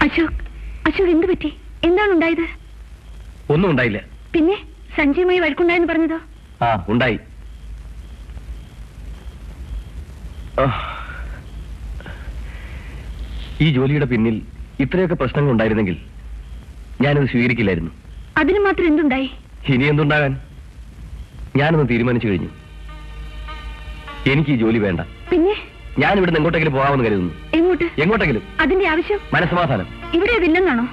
അശോക് അശോക് എന്ത് പറ്റി? എന്താണ് ഉണ്ടായത്? ഒന്നും ഉണ്ടായില്ല. പിന്നെ സഞ്ജയുമായി വഴക്കുണ്ടായെന്ന് പറഞ്ഞതോ? ആ ഉണ്ടായി. ഈ ജോലിയുടെ പിന്നിൽ ഇത്രയൊക്കെ പ്രശ്നങ്ങൾ ഉണ്ടായിരുന്നെങ്കിൽ ഞാനത് സ്വീകരിക്കില്ലായിരുന്നു. അതിന് മാത്രം എന്തുണ്ടായി? ഇനി എന്തുണ്ടാകാൻ? ഞാനൊന്ന് തീരുമാനിച്ചു കഴിഞ്ഞു. എനിക്ക് ഈ ജോലി വേണ്ട. പിന്നെ? ഞാൻ ഇവിടുന്ന് എങ്ങോട്ടെങ്കിലും പോകാമെന്ന് കരുതുന്നു. എങ്ങോട്ട്? എങ്ങോട്ടെങ്കിലും? അതിന്റെ ആവശ്യം? മനസ്സമാധാനം. ഇവിടെ അതില്ലെന്നാണോ?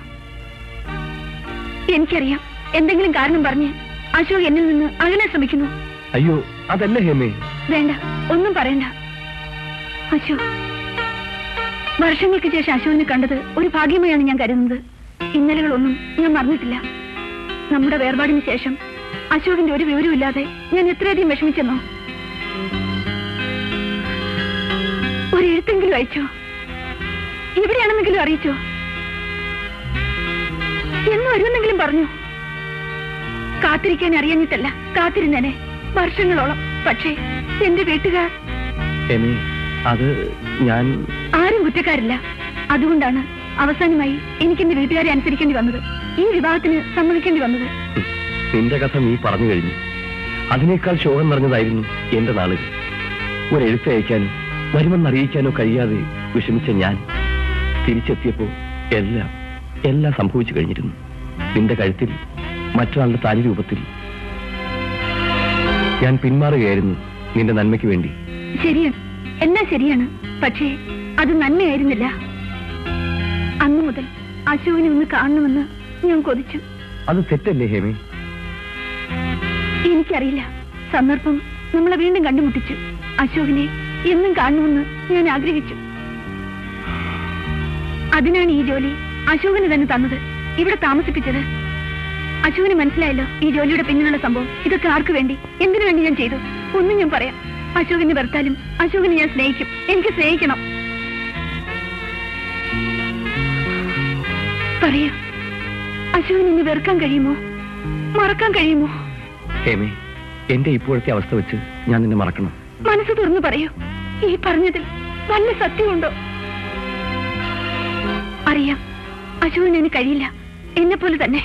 എനിക്കറിയാം. എന്തെങ്കിലും കാരണം പറഞ്ഞ് അശോക് എന്നിൽ നിന്ന് അകലാൻ ശ്രമിക്കുന്നു. അയ്യോ അതല്ല ഹേമേ? വേണ്ട ഒന്നും പറയണ്ട. അശോക് വർഷങ്ങൾക്ക് ശേഷം അശോകിനെ കണ്ടത് ഒരു ഭാഗ്യമായാണ് ഞാൻ കരുതുന്നത്. ഇന്നലകളൊന്നും ഞാൻ മറന്നിട്ടില്ല. നമ്മുടെ വേർപാടിന് ശേഷം അശോകിന്റെ ഒരു വിവരമില്ലാതെ ഞാൻ എത്രയധികം വിഷമിച്ചെന്നോ? ഒരു എഴുത്തെങ്കിലും അയച്ചോ? എവിടെയാണെന്നെങ്കിലും അറിയിച്ചോ? എന്ന് വരുമെന്നെങ്കിലും പറഞ്ഞു? കാത്തിരിക്കാൻ അറിയഞ്ഞിട്ടല്ല കാത്തിരുന്നേനെ. വർഷങ്ങളോളം. പക്ഷേ എന്റെ വീട്ടുകാർ അത് ഞാൻ ആരും കുറ്റക്കാരില്ല. അതുകൊണ്ടാണ് അവസാനമായി എനിക്ക് എന്റെ വീട്ടുകാരെ അനുസരിക്കേണ്ടി വന്നത് ഈ വിവാഹത്തിന് സമ്മതിക്കേണ്ടി വന്നത്. നിന്റെ കഥ നീ പറഞ്ഞു കഴിഞ്ഞു. അതിനേക്കാൾ ശോകം നിറഞ്ഞതായിരുന്നു എന്റെ നാളുകൾ ഒരു എഴുത്തയക്കാനോ വരുമെന്നറിയിക്കാനോ കഴിയാതെ വിഷമിച്ച ഞാൻ തിരിച്ചെത്തിയപ്പോ എല്ലാം എല്ലാം സംഭവിച്ചു കഴിഞ്ഞിരുന്നു. നിന്റെ കഴുത്തിൽ മറ്റൊരാളുടെ താലി രൂപത്തിൽ. ഞാൻ പിന്മാറുകയായിരുന്നു നിന്റെ നന്മയ്ക്ക് വേണ്ടി. ശരിയാണ്. എന്നാ ശരിയാണ്? പക്ഷേ അത് നന്മയായിരുന്നില്ല. അന്നു മുതൽ അശോകിനെ ഒന്ന് കാണണമെന്ന് ഞാൻ കൊതിച്ചു. അത് തെറ്റല്ലേ ഹേമി? എനിക്കറിയില്ല. സന്ദർഭം നമ്മളെ വീണ്ടും കണ്ടുമുട്ടിച്ചു. അശോകിനെ എന്നും കാണണമെന്ന് ഞാൻ ആഗ്രഹിച്ചു. അതിനാണ് ഈ ജോലി അശോകന് തന്നെ തന്നത്. ഇവിടെ താമസിപ്പിച്ചത്. അശോകന് മനസ്സിലായല്ലോ ഈ ജോലിയുടെ പിന്നിലുള്ള സംഭവം. ഇതൊക്കെ ആർക്കു വേണ്ടി? എന്തിനു വേണ്ടി ഞാൻ ചെയ്തു? ഒന്നും ഞാൻ പറയാം. അശോകിനെ വെറുത്താലും അശോകിനെ ഞാൻ സ്നേഹിക്കും. എനിക്ക് സ്നേഹിക്കണം. പറയൂ അശോകൻ ഇനി വെറുക്കാൻ കഴിയുമോ? മറക്കാൻ കഴിയുമോ? ഹേമേ എന്റെ ഇപ്പോഴത്തെ അവസ്ഥ വെച്ച് ഞാൻ നിന്നെ മറക്കണം. മനസ്സ് തുറന്നു പറയൂ. ഈ പറഞ്ഞതിൽ വല്ല സത്യമുണ്ടോ? അറിയാം. അശോകിന് കഴിയില്ല. എന്നെ പോലെ തന്നെ.